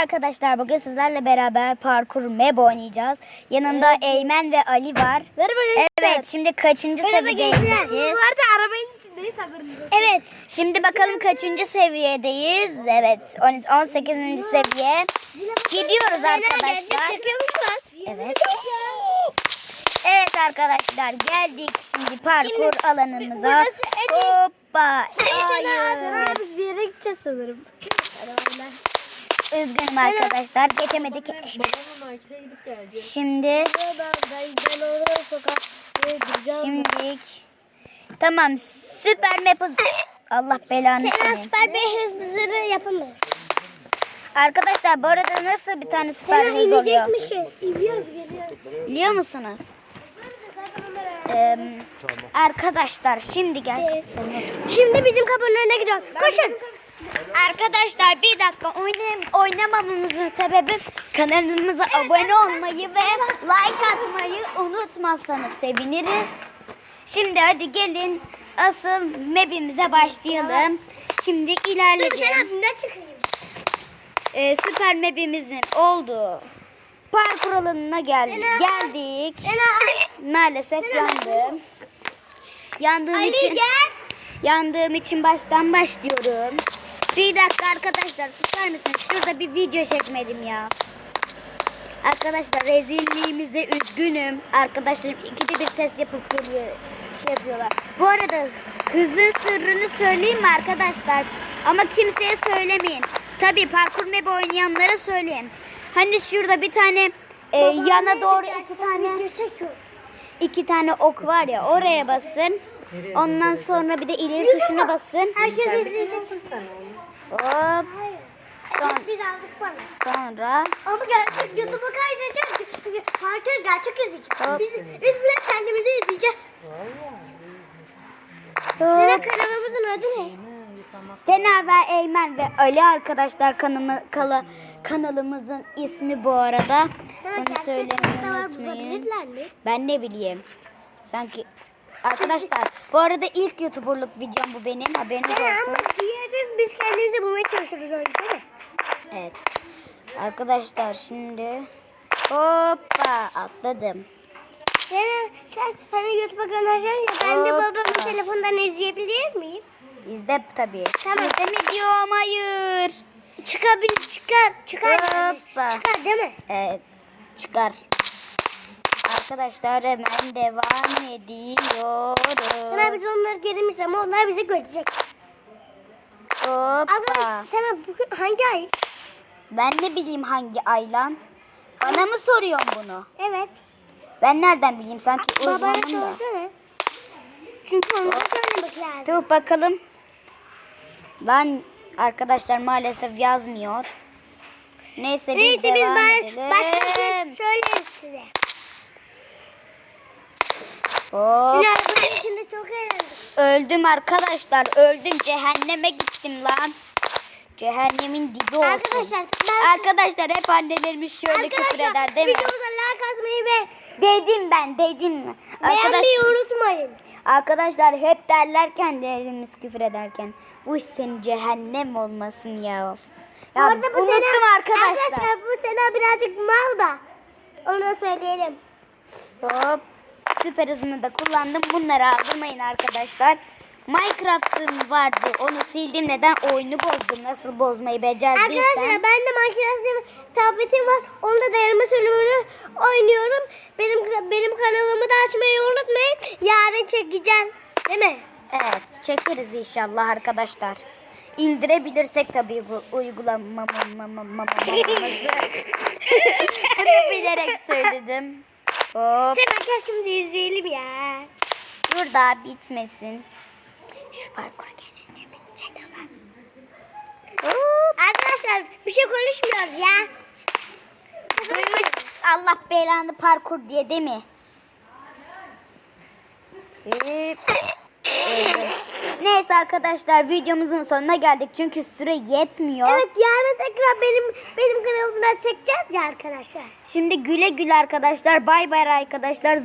arkadaşlar bugün sizlerle beraber parkur map oynayacağız. Yanımda Eymen ve Ali var. Merhaba gençler. Evet şimdi kaçıncı seviyedeymişiz? Varsa arabanın içindeyiz haberiniz olsun. Evet. Şimdi bakalım kaçıncı seviyedeyiz? Evet 18. seviye. Gidiyoruz arkadaşlar. Evet. Evet arkadaşlar geldik şimdi parkur alanımıza. en iyi- Hoppa. Hayır. Biz bir yere gideceğiz sanırım. Üzgünüm arkadaşlar geçemedik. Şimdi şimdilik tamam süper map hız- Allah belanı Sen senin. süper bir hızlı yapamıyor. Arkadaşlar bu arada nasıl bir tane süper Sen hız oluyor? İniyoruz geliyoruz. Biliyor musunuz? Ee, arkadaşlar şimdi gel. Şimdi bizim kapının önüne gidiyoruz. Koşun. Arkadaşlar bir dakika oynayam oynamamamızın sebebi kanalımıza abone olmayı ve like atmayı unutmazsanız seviniriz. Şimdi hadi gelin asıl map'imize başlayalım. Şimdi çıkayım? Ee, süper map'imizin olduğu parkur alanına geldik. Geldik. Maalesef yandım. Yandığım Ali için gel. Yandığım için baştan başlıyorum. Bir dakika arkadaşlar susar mısınız? Şurada bir video çekmedim ya. Arkadaşlar rezilliğimize üzgünüm. Arkadaşlarım ikide bir ses yapıp geliyor, şey yapıyorlar. Bu arada kızın sırrını söyleyeyim mi arkadaşlar? Ama kimseye söylemeyin. Tabii parkur map oynayanlara söyleyin. Hani şurada bir tane e, yana doğru iki tane iki tane ok var ya oraya basın. Ondan sonra bir de ileri tuşuna basın. Herkes izleyecek. Hop. Son, Biz aldık para. sonra Ama gerçek YouTube'a kaydedeceğiz. Herkes gerçek izleyecek. Hop. Biz, biz bile kendimizi izleyeceğiz. Senin kanalımızın adı ne? Sena ve Eymen ve Ali arkadaşlar kanımı, kala, kanalımızın ismi bu arada. Sana Bunu söylemeyi unutmayın. Ben ne bileyim. Sanki arkadaşlar bu arada ilk youtuberlık videom bu benim haberiniz olsun. diyeceğiz biz kendimizi bulmaya çalışıyoruz öyle değil mi? Evet. Arkadaşlar şimdi hoppa atladım. Sen, sen hani YouTube'a göndereceksin ya ben de babamın telefondan izleyebilir miyim? İzle tabii. Tamam. İzle mi diyorum hayır. Çıkabil çıkar çıkar yani. Hoppa. Çıkar değil mi? Evet çıkar. Arkadaşlar hemen devam ediyoruz. Sana biz onları göremeyiz ama onlar bizi görecek. Hoppa. Abla sana bugün hangi ay? Ben ne bileyim hangi ay lan? Bana mı soruyorsun bunu? Evet. Ben nereden bileyim sanki Babana uzmanım da. sorsana. Çünkü onu da söylemek lazım. Dur bakalım. Lan arkadaşlar maalesef yazmıyor. Neyse biz Neyse devam edelim. başka bir şey söyleriz size. Hop. Arabanın içinde çok eğlendik. Öldüm arkadaşlar. Öldüm. Cehenneme gittim lan. Cehennemin dibi olsun. Arkadaşlar ben Arkadaşlar hep annelerimiz şöyle küfür eder değil mi? videomuza like atmayı ve Dedim ben dedim. Arkadaş, beğenmeyi unutmayın. arkadaşlar hep derlerken derimiz küfür ederken bu iş senin cehennem olmasın ya. Ya arada bu unuttum sene- arkadaşlar. Arkadaşlar bu sene birazcık mal da. Onu da söyleyelim. Hop. Süper hızımı da kullandım. Bunları aldırmayın arkadaşlar. Minecraft'ım vardı. Onu sildim. Neden? Oyunu bozdum. Nasıl bozmayı becerdiysen. Arkadaşlar ben de Minecraft tabletim var. Onda dayanma sürümünü oynuyorum. Benim benim kanalımı da açmayı unutmayın. Yarın çekeceğim. Değil mi? Evet. Çekeriz inşallah arkadaşlar. İndirebilirsek tabii bu uygulamamızı. Bunu bilerek söyledim. Hop. Sen gel şimdi izleyelim ya. Dur daha bitmesin. Şu parkura geçince bitecek. Hop. Arkadaşlar bir şey konuşmuyoruz ya. Duymuş Allah belanı parkur diye değil mi? Hop. Neyse arkadaşlar videomuzun sonuna geldik çünkü süre yetmiyor. Evet yarın tekrar benim benim kanalımdan çekeceğiz ya arkadaşlar. Şimdi güle güle arkadaşlar. Bay bay arkadaşlar.